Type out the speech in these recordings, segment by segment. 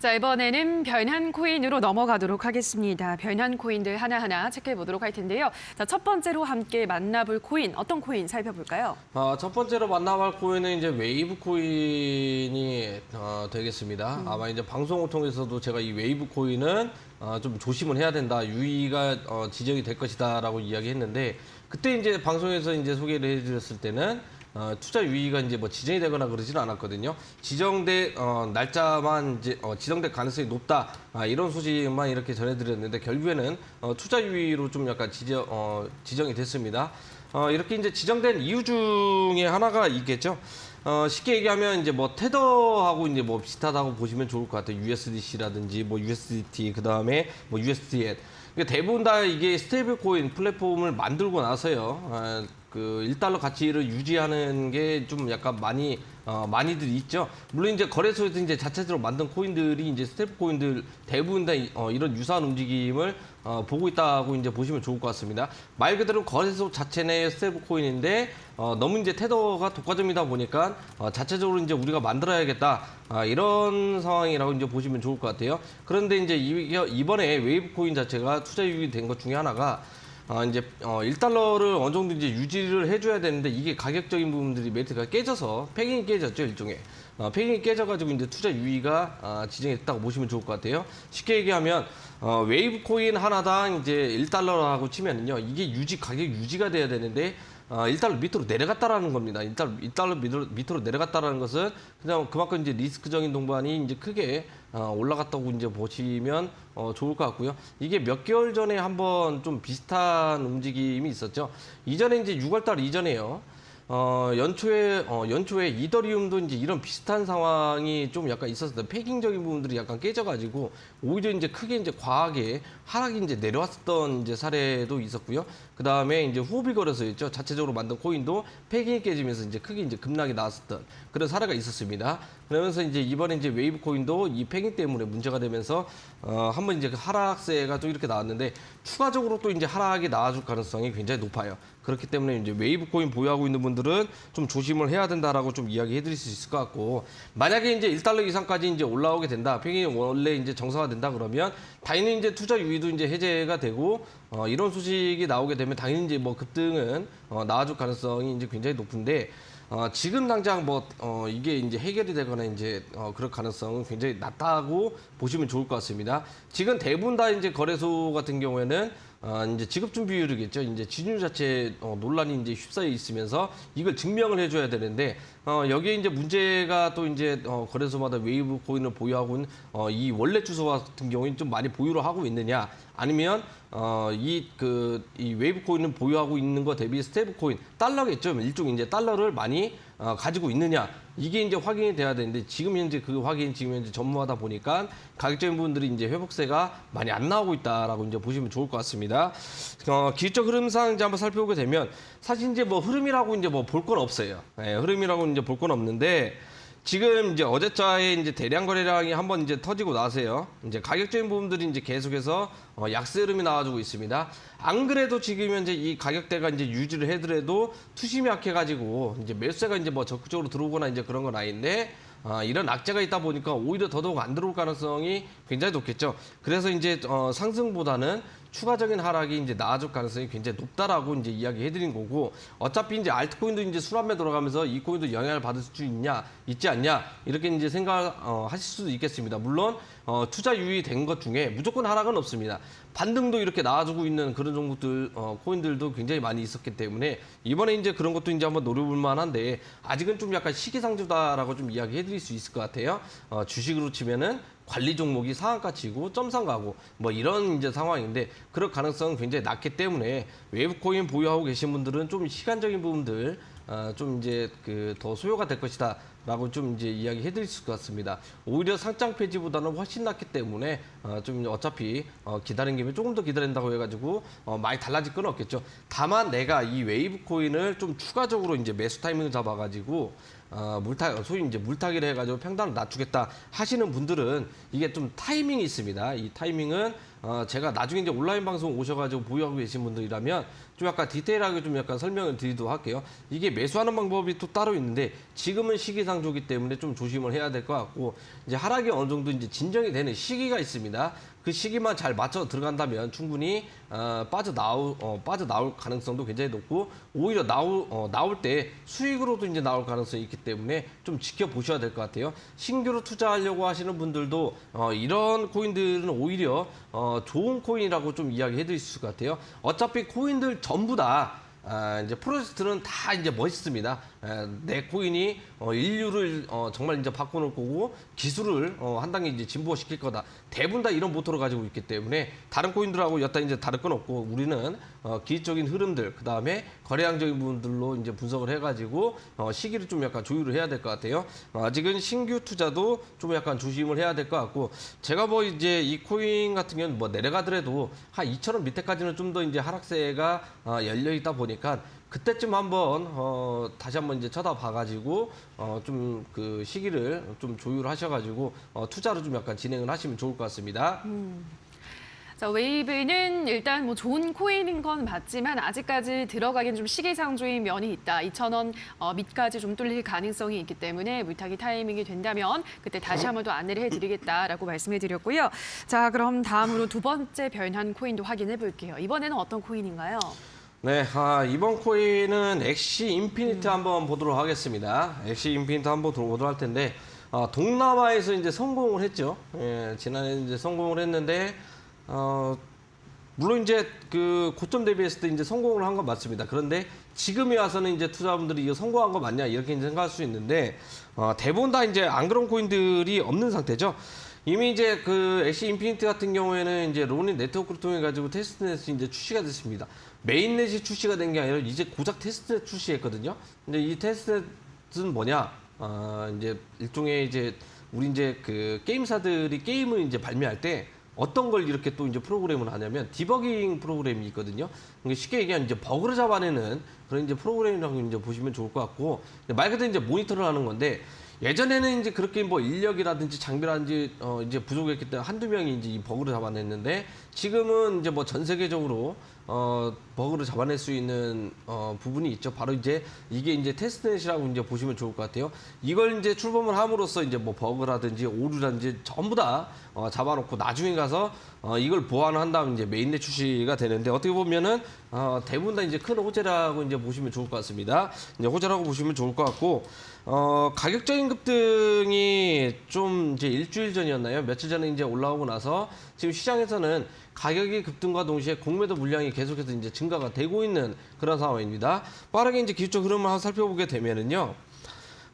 자, 이번에는 변현 코인으로 넘어가도록 하겠습니다. 변현 코인들 하나하나 체크해 보도록 할 텐데요. 자, 첫 번째로 함께 만나볼 코인, 어떤 코인 살펴볼까요? 어, 첫 번째로 만나볼 코인은 이제 웨이브 코인이 어, 되겠습니다. 아마 이제 방송을 통해서도 제가 이 웨이브 코인은 어, 좀 조심을 해야 된다. 유의가 어, 지적이 될 것이다라고 이야기했는데 그때 이제 방송에서 이제 소개를 해 드렸을 때는 어, 투자 유의가 이제 뭐 지정이 되거나 그러지는 않았거든요. 지정된 어, 날짜만 이제 어, 지정될 가능성이 높다 아, 이런 소식만 이렇게 전해드렸는데 결국에는 어, 투자 유의로 좀 약간 지정 어, 지정이 됐습니다. 어, 이렇게 이제 지정된 이유 중에 하나가 있겠죠. 어, 쉽게 얘기하면 이제 뭐 테더하고 이제 뭐 비슷하다고 보시면 좋을 것 같아요. USDC라든지 뭐 USDT 그 다음에 뭐 USDN. 그러니까 대부분 다 이게 스테이블 코인 플랫폼을 만들고 나서요. 아, 그 1달러 가치를 유지하는 게 좀 약간 많이 어, 많이들 있죠. 물론 이제 거래소에서 이제 자체적으로 만든 코인들이 이제 스테이블 코인들 대부분 다 이- 어, 이런 유사한 움직임을 어, 보고 있다고 이제 보시면 좋을 것 같습니다. 말 그대로 거래소 자체 내 스테이블 코인인데 어, 너무 이제 테더가 독과점이다 보니까 어, 자체적으로 이제 우리가 만들어야겠다 아, 이런 상황이라고 이제 보시면 좋을 것 같아요. 그런데 이제 이- 이번에 웨이브 코인 자체가 투자 유익이 된 것 중에 하나가 어, 이제 어, 1달러를 어느 정도 이제 유지를 해줘야 되는데 이게 가격적인 부분들이 메리트가 깨져서 패깅이 깨졌죠 일종의 어, 패깅이 깨져가지고 이제 투자 유의가 아, 지정이 됐다고 보시면 좋을 것 같아요. 쉽게 얘기하면 어, 웨이브 코인 하나당 이제 1달러라고 치면은요 이게 유지 가격 유지가 돼야 되는데 어, 1달러 밑으로 내려갔다라는 겁니다. 1달러, 1달러 밑으로, 밑으로 내려갔다라는 것은 그냥 그만큼 이제 리스크적인 동반이 이제 크게 어, 올라갔다고 이제 보시면 어, 좋을 것 같고요. 이게 몇 개월 전에 한번 좀 비슷한 움직임이 있었죠. 이전에 이제 6월달 이전에요. 어, 연초에, 어, 연초에 이더리움도 이제 이런 비슷한 상황이 좀 약간 있었어요. 패깅적인 부분들이 약간 깨져가지고 오히려 이제 크게 이제 과하게 하락이 이제 내려왔었던 이제 사례도 있었고요. 그 다음에 이제 후비 거래소였죠. 자체적으로 만든 코인도 패깅이 깨지면서 이제 크게 이제 급락이 나왔었던 그런 사례가 있었습니다. 그러면서 이제 이번에 이제 웨이브 코인도 이 패깅 때문에 문제가 되면서 어, 한번 이제 그 하락세가 또 이렇게 나왔는데 추가적으로 또 이제 하락이 나와줄 가능성이 굉장히 높아요. 그렇기 때문에 이제 웨이브 코인 보유하고 있는 분들은 좀 조심을 해야 된다라고 좀 이야기해 드릴 수 있을 것 같고 만약에 이제 1달러 이상까지 이제 올라오게 된다. 팽이 원래 이제 정상화 된다 그러면 당연히 이제 투자 유의도 이제 해제가 되고 어, 이런 소식이 나오게 되면 당연히 이제 뭐 급등은 어, 나와줄 가능성이 이제 굉장히 높은데 어, 지금 당장 뭐 어, 이게 이제 해결이 되거나 이제 어, 그럴 가능성은 굉장히 낮다고 보시면 좋을 것 같습니다. 지금 대부분 다 이제 거래소 같은 경우에는 어, 이제 지급 준비율이겠죠. 이제 지준율 자체 어, 논란이 이제 휩싸여 있으면서 이걸 증명을 해줘야 되는데 어, 여기에 이제 문제가 또 이제 어, 거래소마다 웨이브 코인을 보유하고 있는 어, 이 원래 주소 같은 경우에는 좀 많이 보유를 하고 있느냐 아니면 어, 이, 그, 이 웨이브 코인을 보유하고 있는 거 대비 스테이블 코인, 달러겠죠. 일종 이제 달러를 많이 어, 가지고 있느냐. 이게 이제 확인이 돼야 되는데 지금 현재 그 확인 지금 현재 전무하다 보니까 가격적인 부분들이 이제 회복세가 많이 안 나오고 있다라고 이제 보시면 좋을 것 같습니다. 어, 기술적 흐름상 이제 한번 살펴보게 되면 사실 이제 뭐 흐름이라고 이제 뭐 볼 건 없어요. 예, 흐름이라고 이제 볼 건 없는데 지금 이제 어제자에 이제 대량 거래량이 한번 이제 터지고 나서요. 이제 가격적인 부분들이 이제 계속해서 어, 약세 흐름이 나와주고 있습니다. 안 그래도 지금 현재 이 가격대가 이제 유지를 해더라도 투심이 약해가지고 이제 매수세가 이제 뭐 적극적으로 들어오거나 이제 그런 건 아닌데 아, 이런 악재가 있다 보니까 오히려 더더욱 안 들어올 가능성이 굉장히 높겠죠. 그래서 이제 어, 상승보다는 추가적인 하락이 이제 나아질 가능성이 굉장히 높다라고 이제 이야기해드린 거고 어차피 이제 알트코인도 이제 수람에 들어가면서 이 코인도 영향을 받을 수 있냐 있지 않냐 이렇게 이제 생각하실 수도 있겠습니다. 물론 어, 투자 유의된 것 중에 무조건 하락은 없습니다. 반등도 이렇게 나와주고 있는 그런 종목들 어, 코인들도 굉장히 많이 있었기 때문에 이번에 이제 그런 것도 이제 한번 노려볼 만한데 아직은 좀 약간 시기상조다라고 좀 이야기해드릴 수 있을 것 같아요. 어, 주식으로 치면은 관리 종목이 상한가치고 점상 가고 뭐 이런 이제 상황인데 그럴 가능성은 굉장히 낮기 때문에 외부 코인 보유하고 계신 분들은 좀 시간적인 부분들 어, 좀 이제 그 더 소요가 될 것이다. 라고 좀 이제 이야기 해 드릴 수 같습니다. 오히려 상장 폐지보다는 훨씬 낫기 때문에 어, 좀 어차피 어, 기다린 김에 조금 더 기다린다고 해가지고 어, 많이 달라질 건 없겠죠. 다만 내가 이 웨이브 코인을 좀 추가적으로 이제 매수 타이밍을 잡아가지고 어, 물타 소위 이제 물타기를 해가지고 평단을 낮추겠다 하시는 분들은 이게 좀 타이밍이 있습니다. 이 타이밍은 어, 제가 나중에 이제 온라인 방송 오셔가지고 보유하고 계신 분들이라면 좀 약간 디테일하게 좀 약간 설명을 드리도록 할게요. 이게 매수하는 방법이 또 따로 있는데 지금은 시기상조기 때문에 좀 조심을 해야 될 것 같고 이제 하락이 어느 정도 이제 진정이 되는 시기가 있습니다. 그 시기만 잘 맞춰 들어간다면 충분히 어, 빠져 나올 어, 빠져 나올 가능성도 굉장히 높고 오히려 나올 어, 나올 때 수익으로도 이제 나올 가능성이 있기 때문에 좀 지켜보셔야 될 것 같아요. 신규로 투자하려고 하시는 분들도 어, 이런 코인들은 오히려 어, 좋은 코인이라고 좀 이야기해 드릴 수 있을 것 같아요. 어차피 코인들 전부 다 아, 이제 프로젝트는 다 이제 멋있습니다. 에, 내 코인이 어, 인류를 어, 정말 이제 바꿔놓을 거고 기술을 어, 한 단계 이제 진보시킬 거다. 대부분 다 이런 모토를 가지고 있기 때문에 다른 코인들하고 여타 이제 다를 건 없고 우리는 어, 기술적인 흐름들 그 다음에 거래량적인 부분들로 이제 분석을 해가지고 어, 시기를 좀 약간 조율을 해야 될 것 같아요. 어, 아직은 신규 투자도 좀 약간 조심을 해야 될 것 같고 제가 뭐 이제 이 코인 같은 경우는 뭐 내려가더라도 한 2천 원 밑에까지는 좀 더 이제 하락세가 어, 열려 있다 보니까 그때쯤 한번 어, 다시 한번 이제 쳐다봐가지고 어, 좀 그 시기를 좀 조율하셔가지고 어, 투자로 좀 약간 진행을 하시면 좋을 것 같습니다. 자, 웨이브는 일단 뭐 좋은 코인인 건 맞지만 아직까지 들어가기엔 좀 시기상조인 면이 있다. 2,000원 어, 밑까지 좀 뚫릴 가능성이 있기 때문에 물타기 타이밍이 된다면 그때 다시 한번 더 안내를 해드리겠다라고 말씀해 드렸고요. 자, 그럼 다음으로 두 번째 변한 코인도 확인해 볼게요. 이번에는 어떤 코인인가요? 네, 아, 이번 코인은 엑시 인피니트 한번 보도록 하겠습니다. 엑시 인피니트 한번 보도록 할 텐데, 아, 동남아에서 이제 성공을 했죠. 예, 지난해 이제 성공을 했는데, 어, 물론 이제 그 고점 대비했을 때 이제 성공을 한 건 맞습니다. 그런데 지금에 와서는 이제 투자분들이 이거 성공한 거 맞냐 이렇게 생각할 수 있는데 어, 대부분 다 이제 안 그런 코인들이 없는 상태죠. 이미 이제 그 엑시 인피니트 같은 경우에는 이제 로닌 네트워크를 통해 가지고 테스트넷이 이제 출시가 됐습니다. 메인넷이 출시가 된 게 아니라 이제 고작 테스트넷 출시했거든요. 근데 이 테스트넷은 뭐냐? 어, 이제 일종의 이제 우리 이제 그 게임사들이 게임을 이제 발매할 때 어떤 걸 이렇게 또 이제 프로그램을 하냐면 디버깅 프로그램이 있거든요. 그러니까 쉽게 얘기하면 이제 버그를 잡아내는 그런 이제 프로그램이라고 이제 보시면 좋을 것 같고 말 그대로 이제 모니터를 하는 건데 예전에는 이제 그렇게 뭐 인력이라든지 장비라든지 어 이제 부족했기 때문에 한두 명이 이제 이 버그를 잡아냈는데 지금은 이제 뭐 전 세계적으로 어 버그를 잡아낼 수 있는 어 부분이 있죠. 바로 이제 이게 이제 테스트넷이라고 이제 보시면 좋을 것 같아요. 이걸 이제 출범을 함으로써 이제 뭐 버그라든지 오류라든지 전부 다 어, 잡아놓고 나중에 가서 어, 이걸 보완을 한 다음 이제 메인넷 출시가 되는데 어떻게 보면은 어, 대부분 다 이제 큰 호재라고 이제 보시면 좋을 것 같습니다. 이제 호재라고 보시면 좋을 것 같고 어, 가격적인 급등이 좀 이제 일주일 전이었나요? 며칠 전에 이제 올라오고 나서 지금 시장에서는 가격이 급등과 동시에 공매도 물량이 계속해서 이제 증가가 되고 있는 그런 상황입니다. 빠르게 이제 기술적 흐름을 한번 살펴보게 되면은요.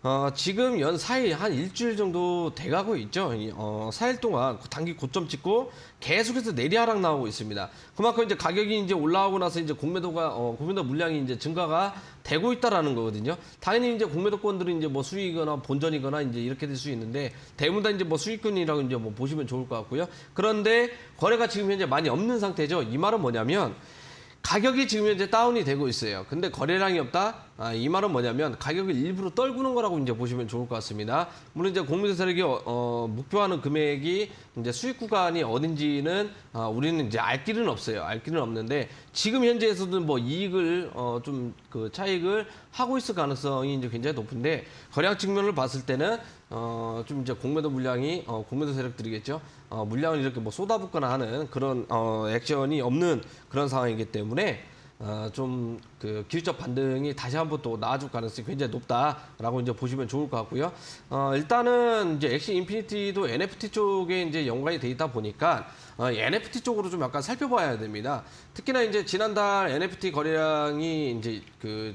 어, 지금 연 4일, 한 일주일 정도 돼가고 있죠. 이, 어, 4일 동안 단기 고점 찍고 계속해서 내리하락 나오고 있습니다. 그만큼 이제 가격이 이제 올라오고 나서 이제 공매도가, 어, 공매도 물량이 이제 증가가 되고 있다라는 거거든요. 당연히 이제 공매도권들은 이제 뭐 수익이거나 본전이거나 이제 이렇게 될 수 있는데 대부분 다 이제 뭐 수익권이라고 이제 뭐 보시면 좋을 것 같고요. 그런데 거래가 지금 현재 많이 없는 상태죠. 이 말은 뭐냐면 가격이 지금 현재 다운이 되고 있어요. 근데 거래량이 없다? 아, 이 말은 뭐냐면 가격을 일부러 떨구는 거라고 이제 보시면 좋을 것 같습니다. 물론 이제 공매도 세력이 어, 어, 목표하는 금액이 이제 수익 구간이 어딘지는 어, 우리는 이제 알 길은 없어요. 알 길은 없는데 지금 현재에서도 뭐 이익을 어, 좀 그 차익을 하고 있을 가능성이 이제 굉장히 높은데 거래량 측면을 봤을 때는 어, 좀 이제 공매도 물량이 어, 공매도 세력들이겠죠. 어, 물량을 이렇게 뭐 쏟아붓거나 하는 그런 어, 액션이 없는 그런 상황이기 때문에 어, 좀그 기술적 반등이 다시 한번 또 나아질 가능성이 굉장히 높다라고 이제 보시면 좋을 것 같고요. 어, 일단은 이제 엑시 인피니티도 NFT 쪽에 이제 연관이 돼 있다 보니까 어, NFT 쪽으로 좀 약간 살펴봐야 됩니다. 특히나 이제 지난달 NFT 거래량이 이제 그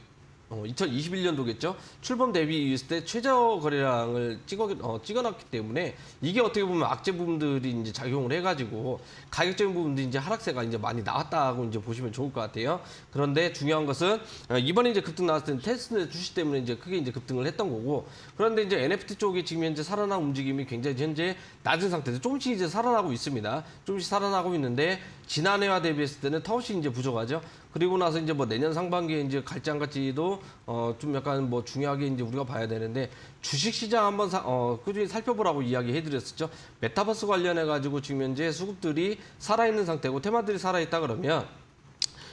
어, 2021년도겠죠. 출범 대비 있을 때 최저 거래량을 찍어 어, 찍어놨기 때문에 이게 어떻게 보면 악재 부분들이 이제 작용을 해가지고 가격적인 부분들이 이제 하락세가 이제 많이 나왔다고 이제 보시면 좋을 것 같아요. 그런데 중요한 것은 어, 이번에 이제 급등 나왔을 때는 테스트넷 출시 때문에 이제 크게 이제 급등을 했던 거고 그런데 이제 NFT 쪽이 지금 현재 살아난 움직임이 굉장히 현재 낮은 상태에서 조금씩 이제 살아나고 있습니다. 조금씩 살아나고 있는데 지난해와 대비했을 때는 터울씩 이제 부족하죠. 그리고 나서 이제 뭐 내년 상반기에 이제 갈지 안 갈지도 어, 좀 약간 뭐 중요하게 이제 우리가 봐야 되는데 주식 시장 한번 사, 어, 꾸준히 살펴보라고 이야기해 드렸었죠. 메타버스 관련해 가지고 지금 현재 수급들이 살아있는 상태고 테마들이 살아있다 그러면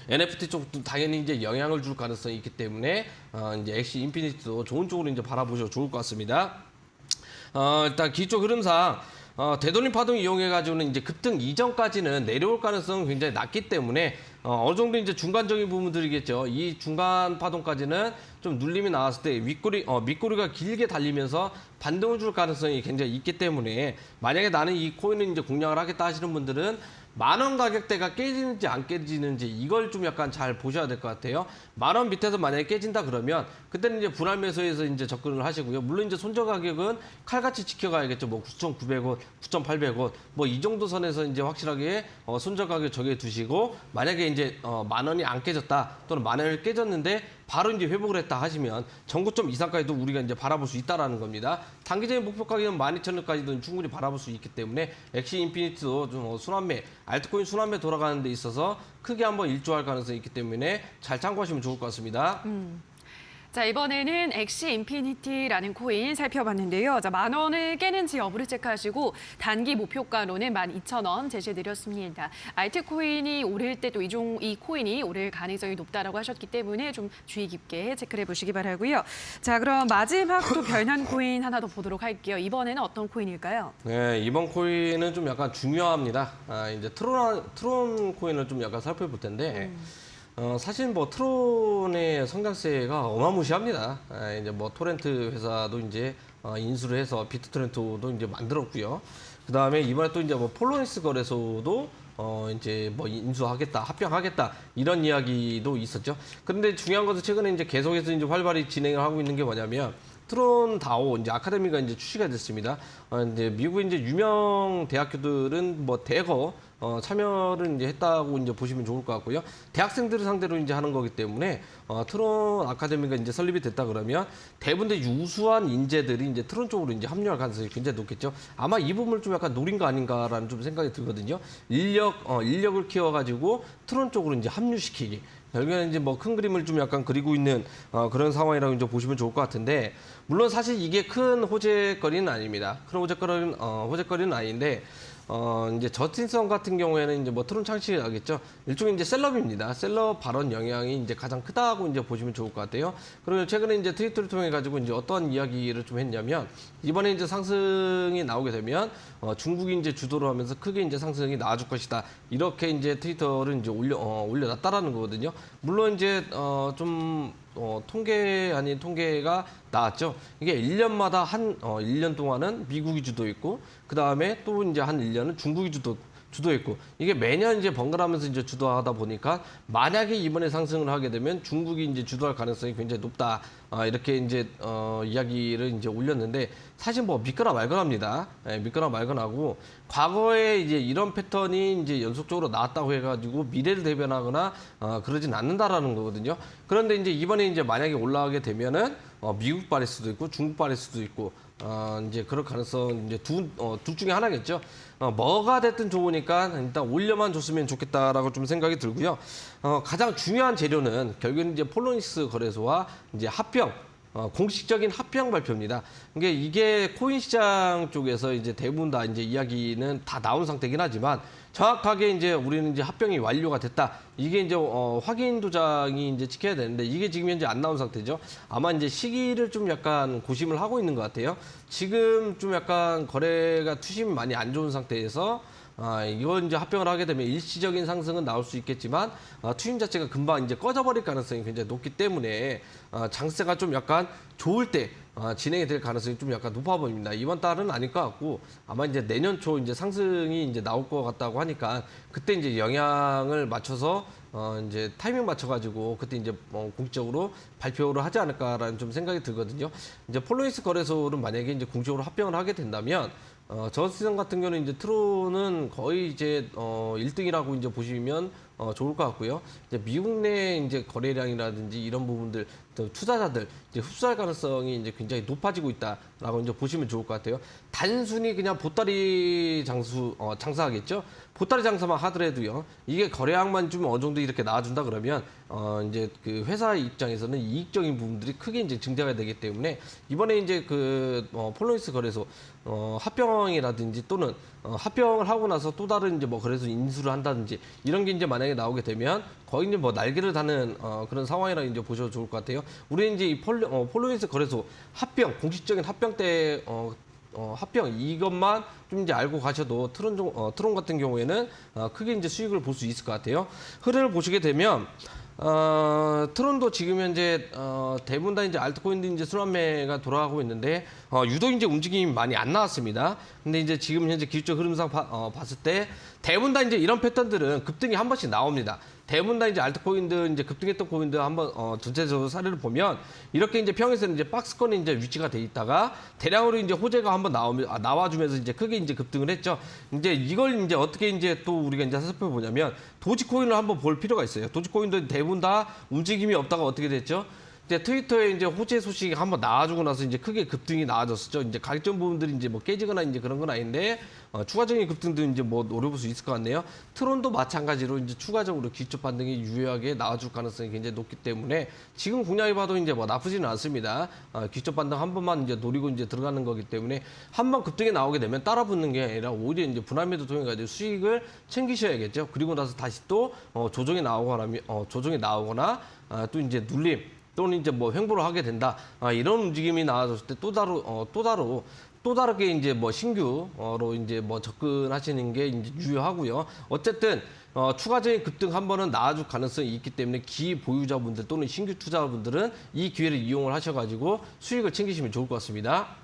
NFT 쪽도 당연히 이제 영향을 줄 가능성이 있기 때문에 어, 이제 엑시 인피니티도 좋은 쪽으로 이제 바라보셔도 좋을 것 같습니다. 어, 일단 기초 흐름상 어, 되돌림 파동 이용해 가지고는 이제 급등 이전까지는 내려올 가능성은 굉장히 낮기 때문에 어, 어느 정도 이제 중간적인 부분들이겠죠. 이 중간 파동까지는 좀 눌림이 나왔을 때 윗꼬리 어, 밑꼬리가 길게 달리면서 반등을 줄 가능성이 굉장히 있기 때문에 만약에 나는 이 코인을 이제 공략을 하겠다 하시는 분들은 만 원 가격대가 깨지는지 안 깨지는지 이걸 좀 약간 잘 보셔야 될 것 같아요. 만 원 밑에서 만약에 깨진다 그러면 그때는 이제 분할 매수에서 이제 접근을 하시고요. 물론 이제 손절 가격은 칼같이 지켜가야겠죠. 뭐 9,900원, 9,800원 뭐 이 정도 선에서 이제 확실하게 어, 손절 가격 정해 두시고 만약에 이제 어, 만 원이 안 깨졌다 또는 만 원을 깨졌는데 바로 이제 회복을 했다 하시면 전고점 이상까지도 우리가 이제 바라볼 수 있다라는 겁니다. 단기적인 목표 가격은 12,000원까지도 충분히 바라볼 수 있기 때문에 엑시 인피니티도 좀 어, 순환매, 알트코인 순환매 돌아가는 데 있어서 크게 한번 일조할 가능성이 있기 때문에 잘 참고하시면 좋을 것 같습니다. 자, 이번에는 엑시 인피니티라는 코인 살펴봤는데요. 자, 만 원을 깨는지 여부를 체크하시고 단기 목표가로는 12,000원 제시해드렸습니다. 알트 코인이 오를 때도 이종 이 코인이 오를 가능성이 높다라고 하셨기 때문에 좀 주의 깊게 체크를 해보시기 바라고요. 자, 그럼 마지막 또 별난 코인 하나 더 보도록 할게요. 이번에는 어떤 코인일까요? 네, 이번 코인은 좀 약간 중요합니다. 아, 이제 트론, 트론 코인을 좀 약간 살펴볼 텐데, 어, 사실 뭐 트론의 성장세가 어마무시합니다. 아, 이제 뭐 토렌트 회사도 이제 어, 인수를 해서 비트 토렌트도 이제 만들었고요. 그 다음에 이번에 또 이제 뭐 폴로니스 거래소도 어 이제 뭐 인수하겠다, 합병하겠다 이런 이야기도 있었죠. 그런데 중요한 것은 최근에 이제 계속해서 이제 활발히 진행을 하고 있는 게 뭐냐면 트론 다오 이제 아카데미가 이제 출시가 됐습니다. 어, 이제 미국 이제 유명 대학교들은 뭐 대거 어, 참여를 이제 했다고 이제 보시면 좋을 것 같고요. 대학생들을 상대로 이제 하는 거기 때문에 어, 트론 아카데미가 이제 설립이 됐다 그러면 대부분의 유수한 인재들이 이제 트론 쪽으로 이제 합류할 가능성이 굉장히 높겠죠. 아마 이 부분을 좀 약간 노린 거 아닌가라는 좀 생각이 들거든요. 인력 어, 인력을 키워가지고 트론 쪽으로 이제 합류시키기. 결국에는 이제 뭐 큰 그림을 좀 약간 그리고 있는 어, 그런 상황이라고 이제 보시면 좋을 것 같은데 물론 사실 이게 큰 호재거리는 아닙니다. 큰 호재거리는 어, 호재거리는 아닌데 어, 이제 저틴성 같은 경우에는 이제 뭐 트론 창시를 하겠죠. 일종의 이제 셀럽입니다. 셀럽 발언 영향이 이제 가장 크다고 이제 보시면 좋을 것 같아요. 그리고 최근에 이제 트위터를 통해 가지고 이제 어떤 이야기를 좀 했냐면 이번에 이제 상승이 나오게 되면 어, 중국이 이제 주도를 하면서 크게 이제 상승이 나와줄 것이다. 이렇게 이제 트위터를 이제 올려 어, 올려놨다라는 거거든요. 물론 이제 어, 좀 어, 통계 아닌 통계가 나왔죠. 이게 1년마다 한 어, 1년 동안은 미국이 주도했고 그 다음에 또 이제 한 1년은 중국이 주도 주도했고 이게 매년 이제 번갈아가면서 이제 주도하다 보니까 만약에 이번에 상승을 하게 되면 중국이 이제 주도할 가능성이 굉장히 높다 아, 이렇게 이제 어, 이야기를 이제 올렸는데 사실 뭐 믿거나 말거나입니다. 예, 믿거나 말거나고 과거에 이제 이런 패턴이 이제 연속적으로 나왔다고 해가지고 미래를 대변하거나 어, 그러진 않는다라는 거거든요. 그런데 이제 이번에 이제 만약에 올라가게 되면은 어, 미국 발일 수도 있고 중국 발일 수도 있고 어, 이제 그럴 가능성 이제 두, 어, 둘 중에 하나겠죠. 어, 뭐가 됐든 좋으니까 일단 올려만 줬으면 좋겠다라고 좀 생각이 들고요. 어, 가장 중요한 재료는 결국은 이제 폴로니스 거래소와 이제 합병 어, 공식적인 합병 발표입니다. 이게 이게 코인 시장 쪽에서 이제 대부분 다 이제 이야기는 다 나온 상태긴 하지만 정확하게 이제 우리는 이제 합병이 완료가 됐다. 이게 이제 어, 확인 도장이 이제 찍혀야 되는데 이게 지금 현재 안 나온 상태죠. 아마 이제 시기를 좀 약간 고심을 하고 있는 것 같아요. 지금 좀 약간 거래가 투심이 많이 안 좋은 상태에서 아, 이건 이제 합병을 하게 되면 일시적인 상승은 나올 수 있겠지만 아, 투심 자체가 금방 이제 꺼져버릴 가능성이 굉장히 높기 때문에 아, 장세가 좀 약간 좋을 때 아, 진행이 될 가능성이 좀 약간 높아 보입니다. 이번 달은 아닐 것 같고 아마 이제 내년 초 이제 상승이 이제 나올 것 같다고 하니까 그때 이제 영향을 맞춰서 어 이제 타이밍 맞춰가지고 그때 이제 뭐 공식적으로 발표를 하지 않을까라는 좀 생각이 들거든요. 이제 폴로니스 거래소는 만약에 이제 공식적으로 합병을 하게 된다면 어, 저 시즌 같은 경우는 이제 트론은 거의 이제 어, 1등이라고 이제 보시면 어, 좋을 것 같고요. 이제 미국 내 이제 거래량이라든지 이런 부분들 또 투자자들 이제 흡수할 가능성이 이제 굉장히 높아지고 있다라고 이제 보시면 좋을 것 같아요. 단순히 그냥 보따리 장수 어, 장사하겠죠. 보따리 장사만 하더라도요. 이게 거래량만 좀 어느 정도 이렇게 나와준다 그러면 어 이제 그 회사 입장에서는 이익적인 부분들이 크게 이제 증대가 되기 때문에 이번에 이제 그 어, 폴로니스 거래소 어 합병이라든지 또는 어, 합병을 하고 나서 또 다른 이제 뭐 그래서 인수를 한다든지 이런 게 이제 만약에 나오게 되면 거의 이제 뭐 날개를 다는 어, 그런 상황이라 이제 보셔도 좋을 것 같아요. 우리 이제 이 폴, 어, 폴로니스 거래소 합병 공식적인 합병 때 어, 어, 합병 이것만 좀 이제 알고 가셔도 트론 종- 어, 트론 같은 경우에는 어, 크게 이제 수익을 볼 수 있을 것 같아요. 흐름을 보시게 되면 어, 트론도 지금 현재 어, 대부분 다 이제 알트코인들 이제 순환매가 돌아가고 있는데 어, 유독 이제 움직임이 많이 안 나왔습니다. 근데 이제 지금 현재 기술적 흐름상 봐- 어, 봤을 때 대부분 다 이제 이런 패턴들은 급등이 한 번씩 나옵니다. 대부분 다 이제 알트코인들 이제 급등했던 코인들 한번 어, 전체적으로 사례를 보면 이렇게 이제 평에서는 이제 박스권이 이제 위치가 돼 있다가 대량으로 이제 호재가 한번 나오면 아, 나와주면서 이제 크게 이제 급등을 했죠. 이제 이걸 이제 어떻게 이제 또 우리가 이제 살펴보냐면 도지코인을 한번 볼 필요가 있어요. 도지코인도 대부분 다 움직임이 없다가 어떻게 됐죠? 이제 트위터에 이제 호재 소식이 한번 나와주고 나서 이제 크게 급등이 나와졌었죠. 이제 가격적 부분들이 이제 뭐 깨지거나 이제 그런 건 아닌데 어, 추가적인 급등도 이제 뭐 노려볼 수 있을 것 같네요. 트론도 마찬가지로 이제 추가적으로 기초 반등이 유효하게 나와줄 가능성이 굉장히 높기 때문에 지금 공략해 봐도 이제 뭐 나쁘지는 않습니다. 어, 기초 반등 한 번만 이제 노리고 이제 들어가는 거기 때문에 한 번 급등이 나오게 되면 따라 붙는 게 아니라 오히려 이제 분할매도 통해 가지고 수익을 챙기셔야겠죠. 그리고 나서 다시 또 어, 조정이 나오거나 어, 조정이 나오거나 아, 또 이제 눌림 또는 이제 뭐 횡보를 하게 된다. 아, 이런 움직임이 나와줬을 때 또 다르 어, 또 다르 또 다르게 이제 뭐 신규로 이제 뭐 접근하시는 게 이제 유효하고요. 어쨌든 어, 추가적인 급등 한 번은 나와줄 가능성이 있기 때문에 기 보유자분들 또는 신규 투자자분들은 이 기회를 이용을 하셔가지고 수익을 챙기시면 좋을 것 같습니다.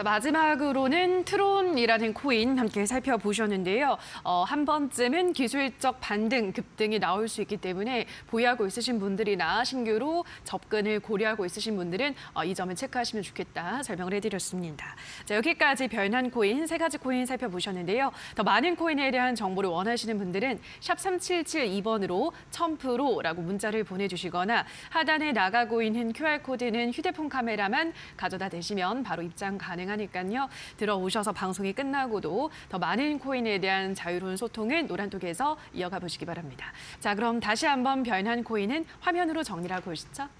자, 마지막으로는 트론이라는 코인 함께 살펴보셨는데요. 어, 한 번쯤은 기술적 반등, 급등이 나올 수 있기 때문에 보유하고 있으신 분들이나 신규로 접근을 고려하고 있으신 분들은 어, 이 점을 체크하시면 좋겠다 설명을 해드렸습니다. 자, 여기까지 별난 코인 세 가지 코인 살펴보셨는데요. 더 많은 코인에 대한 정보를 원하시는 분들은 샵 3772번으로 1000%라고 문자를 보내주시거나 하단에 나가고 있는 QR코드는 휴대폰 카메라만 가져다 대시면 바로 입장 가능 하니까요. 들어오셔서 방송이 끝나고도 더 많은 코인에 대한 자유로운 소통을 노란톡에서 이어가 보시기 바랍니다. 자, 그럼 다시 한번 별난 코인은 화면으로 정리를 하고 오시죠.